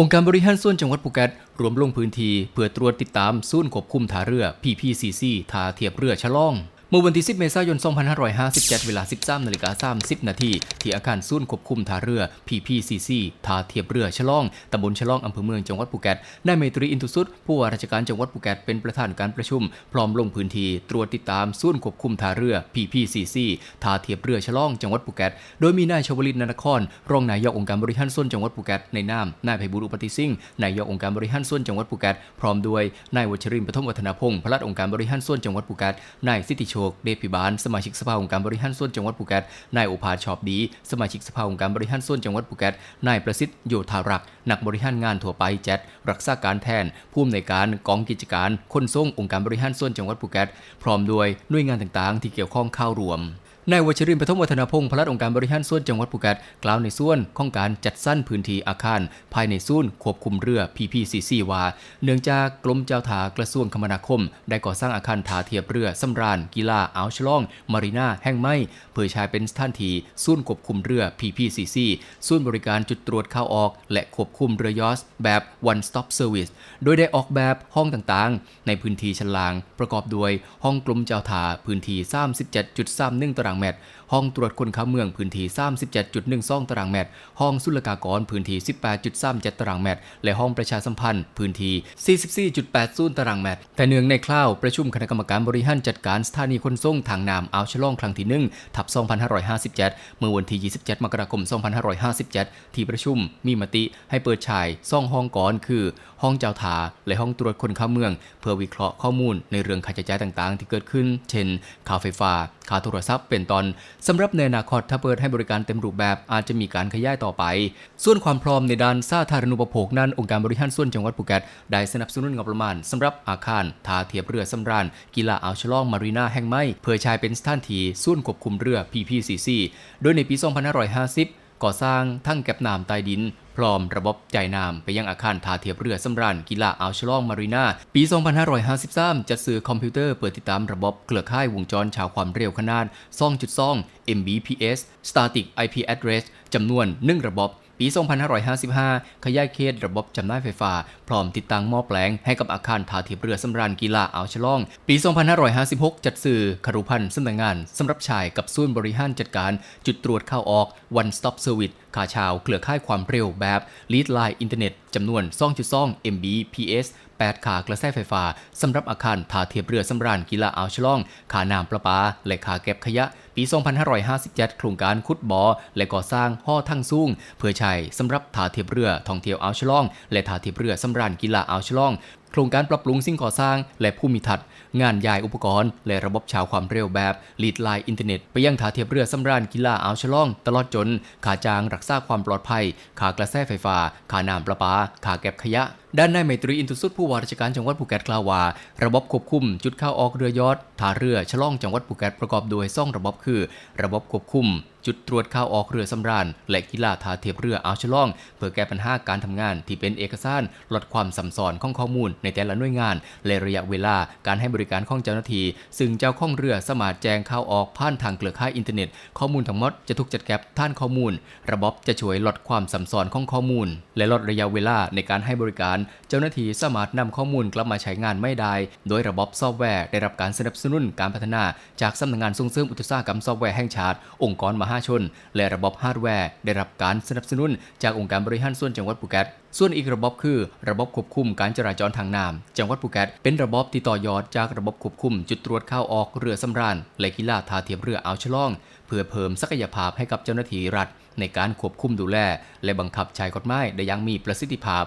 องค์การบริหารส่วนจังหวัดภูเก็ตรวมลงพื้นที่เพื่อตรวจติดตามศูนย์ควบคุมท่าเรือ PPCC ท่าเทียบเรือฉลอง เมื่อวันที่ 10 เมษายน 2557 เวลา 13นาฬิกา30 นาที ที่อาคารศูนย์ควบคุมท่าเรือ PPCC ท่าเทียบเรือฉลอง ตำบลฉลองอำเภอเมืองจังหวัดภูเก็ต นายเมตรีอินทุสุดผู้ว่าราชการจังหวัดภูเก็ต เป็นประธานการประชุม พร้อมลงพื้นที่ตรวจติดตามศูนย์ควบคุมท่าเรือ PPCC ท่าเทียบเรือฉลอง จังหวัดภูเก็ต โดยมีนายชวลิตนนคร รองนายกองค์การบริหารส่วนจังหวัดภูเก็ต ในนาม นายไพบุรุปฏิสิงห์ นายกองค์การบริหารส่วนจังหวัดภูเก็ต พร้อมด้วย นายวัชรินทร์ปฐมวัฒนพงศ์ พลัดองค์การบริหารส่วนจังหวัดภูเก็ต นายสิทธิชค เดชพิบาล สมาชิกสภาองค์การบริหารส่วนจังหวัดภูเก็ต นายอุภาชอบดี สมาชิกสภาองค์การบริหารส่วนจังหวัดภูเก็ต นายประสิทธิ์โยธารักษ์ นักบริหารงานทั่วไปแจ็ดรักษาการแทน ผู้อำนวยการกองกิจการ คนส่งองค์การบริหารส่วนจังหวัดภูเก็ต พร้อมด้วยหน่วยงานต่างๆ ที่เกี่ยวข้องเข้ารวม นายวัชรินทร์ปฐมวัฒนพงศ์พลัดองค์การบริหารส่วนจังหวัดภูเก็ตกล่าวในส่วนของการจัดสรรพื้นที่อาคาร ภายในศูนย์ควบคุมเรือ PPCC ว่า เนื่องจากกรมเจ้าท่ากระทรวงคมนาคม ได้ก่อสร้างอาคารท่าเทียบเรือสำราญกีฬาอ่าวฉลอง มารีนาแห่งใหม่เพื่อใช้เป็นสถานที่ศูนย์ควบคุมเรือ PPCC ศูนย์บริการจุดตรวจเข้าออก และควบคุมเรือยอชแบบ one stop service โดยได้ออกแบบห้องต่างๆ ในพื้นที่ชั้นล่าง ประกอบด้วยห้องกรมเจ้าท่าพื้นที่37.31ตารางเมตร ห้องตรวจคนเข้าเมืองพื้นที่ 37.12 ตารางเมตร ห้องศุลกากรพื้นที่ 18.37 ตารางเมตร และห้องประชาสัมพันธ์พื้นที่ 44.80 ตารางเมตร แต่เนื่องในคราวประชุมคณะกรรมการบริหารจัดการสถานีขนส่งทางน้ำอ่าวฉลองครั้งที่ 1 ทับ 2557 เมื่อวันที่ 27 มกราคม 2557 ที่ประชุมมีมติให้เปิดฉายซ่องห้องก่อนคือ ห้องเจ้าถาและห้องตรวจคนเข้าเมือง เพื่อวิเคราะห์ข้อมูลในเรื่องค่าใช้จ่ายต่างๆ ที่เกิดขึ้น เช่นค่าไฟฟ้าค่าโทรศัพท์เป็นต้นสำหรับในอนาคตถ้าเปิดให้บริการเต็มรูปแบบอาจจะมีการขยายต่อไป ส่วนความพร้อมในด้านสาธารณูปโภคนั้นองค์การบริหารส่วนจังหวัดภูเก็ตได้สนับสนุนงบประมาณสำหรับอาคารท่าเทียบเรือสำราญกีฬาอ่าวฉลองมารีนาแห่งใหม่เพื่อใช้เป็นสถานที่ส่วนควบคุมเรือ PPCC โดยในปี 2550 ก่อสร้างทั้งแก็บน้ำใต้ดิน พร้อมระบบจ่ายน้ำไปยังอาคารท่าเทียบเรือสำราญกีฬาอ่าวฉลองมารีนาปี 2553 จัดซื้อคอมพิวเตอร์เปิดติดตามระบบเครือข่ายวงจรชาวความเร็วขนาด 2.2 Mbps Static IP Address จำนวน 1 ระบบ ปี 2555 ขยายเขตระบบจำหน่ายไฟฟ้า พร้อมติดตั้งหม้อแปลงให้กับอาคารท่าเทียบเรือสำราญกีฬาอ่าวฉลอง ปี 2556 จัดซื้อคารุพันธ์สำนักงานสำหรับชายกับศูนย์บริหารจัดการ จุดตรวจเข้าออก One Stop Service ขาชาวเครือข่ายความเร็วแบบ Lead Line Internet จำนวน 2.2 Mbps 8 ขากระแสไฟฟ้าสำหรับอาคารท่าเทียบเรือสำราญกีฬาอ่าวฉลอง ขาน้ำประปาและขาเก็บขยะ ปี 2557 โครงการขุดบ่อและก่อสร้างห่อทั้งสูงเพื่อใช้สำหรับท่าเทียบเรือท่องเที่ยวอ่าวฉลอง และท่าเทียบเรือสำราญกีฬาอ่าวฉลองโครงการปรับปรุงสิ่งก่อสร้าง และผู้มีทัศน์งานย้ายอุปกรณ์ และระบบชาวความเร็วแบบลีดไลน์อินเทอร์เน็ต ไปยังท่าเทียบเรือสำราญกีฬาอ่าวฉลอง ตลอดจนขาจางรักษาความปลอดภัย ขากระแสไฟฟ้า ขาน้ำประปา ขาเก็บขยะ ด้านนายไมตรีอินทุสุดผู้ว่าราชการจังหวัดภูเก็ตกล่าวว่า ระบบควบคุม จุดเข้าออกเรือยอดท่าเรือฉลองจังหวัดภูเก็ตประกอบโดยซ่องระบบคือ ระบบควบคุม จุดตรวจข้าวออกเรือสำราญ และกีฬาทาเทียบเรืออ่าวฉลอง เพื่อแก้ปัญหาการทำงานที่เป็นเอกสารลดความสับซ้อนของข้อมูลในแต่ละหน่วยงานและระยะเวลาการให้บริการของเจ้าหน้าที่ซึ่งเจ้าของเรือสามารถแจ้งข้าวออกผ่านทางเครือข่ายอินเทอร์เน็ต ข้อมูลทั้งหมดจะถูกจัดเก็บท่านข้อมูล ระบบจะช่วยลดความสับซ้อนของข้อมูล และลดระยะเวลาในการให้บริการ เจ้าหน้าที่สามารถนำข้อมูลกลับมาใช้งานไม่ได้ โดยระบบซอฟต์แวร์ได้รับการสนับสนุนการพัฒนา จากสำนักงานส่งเสริมอุตสาหกรรมซอฟต์แวร์แห่งชาติ องค์กรมหาชน และระบบฮาร์ดแวร์ได้รับการสนับสนุนจากองค์การบริหารส่วนจังหวัดภูเก็ตส่วนอีกระบบคือ ระบบควบคุมการจราจรทางน้ำจังหวัดภูเก็ตเป็นระบบที่ต่อยอดจากระบบควบคุม จุดตรวจเข้าออกเรือสำราญและกีฬาท่าเทียบเรืออ่าวฉลอง เพื่อเพิ่มศักยภาพให้กับเจ้าหน้าที่รัฐ ในการควบคุมดูแล และบังคับใช้กฎหมายได้อย่างมีประสิทธิภาพ